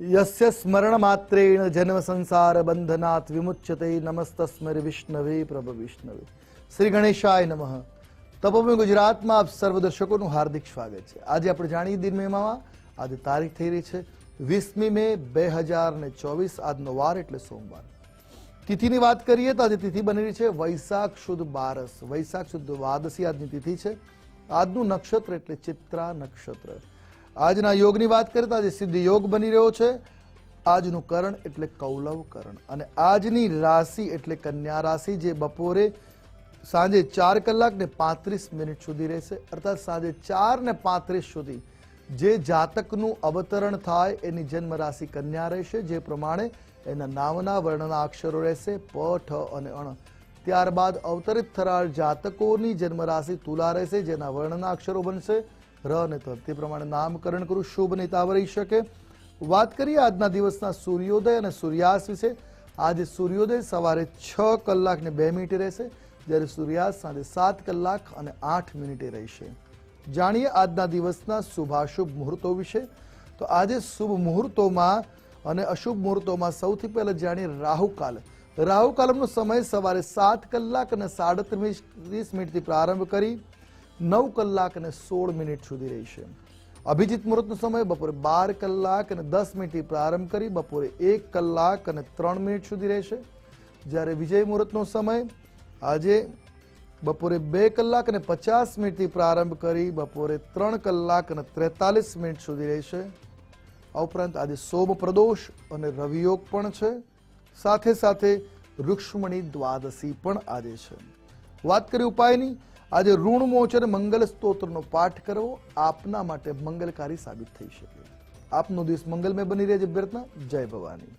યસ્ય સ્મરણ માત્રેણ જન્મ સંસાર બંધનાથ વિમુચ્યતે નમસ્તસ્મર વિષ્ણવે પ્રભ વિષ્ણવે શ્રી ગણેશાય નમઃ તપોમે ગુજરાતમાં આપ સર્વ દર્શકોનું હાર્દિક સ્વાગત છે। આજે આપણે જાણીએ દિનમેમાં આજે તારીખ થઈ રહી છે વીસમી મે બે હજાર ને ચોવીસ, આજનો વાર એટલે સોમવાર। તિથિની વાત કરીએ તો આજે તિથિ બની રહી છે વૈશાખ શુદ્ધ બારસ। વૈશાખ શુદ્ધ દ્વાદશી આજની તિથિ છે। આજનું નક્ષત્ર એટલે ચિત્રા નક્ષત્ર। આજના યોગની વાત કરીએ તો આજે સિદ્ધ યોગ બની રહ્યો છે. આજનું કરણ એટલે કૌલવ કરણ અને આજની રાશિ એટલે કન્યા રાશિ જે બપોરે સાંજે ચાર કલાક ને પાંત્રીસ મિનિટ સુધી રહેશે. અર્થાત સાંજે ચાર ને પાંત્રીસ સુધી જે જાતકનું અવતરણ થાય એની જન્મ રાશિ કન્યા રહેશે. જે પ્રમાણે એના નામના વર્ણના અક્ષરો રહેશે. પ, ઠ અને અણ. ત્યારબાદ અવતરિત થનાર જાતકોની જન્મ રાશિ તુલા રહેશે, જેના વર્ણના અક્ષરો બનશે. ર અને ત. તે પ્રમાણે નામકરણ કરું. શુભ નેતાવ રહી શકે. વાત કરીએ આજના દિવસના સૂર્યોદય અને સૂર્યાસ્ત વિશે. આજે સૂર્યોદય સવારે છ કલાક ને બે મિનિટે રહેશે. જ્યારે સૂર્યાસ્ત સાંજે સાત કલાક અને આઠ મિનિટે રહેશે. જાણીએ આજના દિવસના શુભાશુભ મુહૂર્તો વિશે. તો આજે શુભ મુહૂર્તોમાં અને અશુભ મુહૂર્તોમાં સૌથી પહેલા જાણીએ રાહુકાલ રાહુકાલમનો સમય સવારે સાત કલાક અને સાડત્રીસ મિનિટથી પ્રારંભ કરી નવ કલાક અને સોળ મિનિટ સુધી રહેશે. અભિજીત મુહૂર્તનો સમય બપોરે બાર કલાક અને દસ મિનિટથી પ્રારંભ કરી બપોરે એક કલાક અને ત્રણ મિનિટ સુધી રહેશે. જ્યારે વિજય મુહૂર્તનો સમય આજે બપોરે બે કલાક અને પચાસ મિનિટથી પ્રારંભ કરી બપોરે ત્રણ કલાક અને ત્રેતાલીસ મિનિટ સુધી રહેશે. આ ઉપરાંત આજે સોમ પ્રદોષ અને રવિયોગ પણ છે. સાથે સાથે રૂક્ષ્મણી દ્વાદશી પણ આજે છે. વાત કરી ઉપાયની આજે ઋણ મોચન મંગલ સ્તોત્રનો પાઠ કરવો આપના માટે મંગલકારી સાબિત થઈ શકે. આપનો દિવસ મંગલમય બની રહે છે પ્રાર્થના જય ભવાની.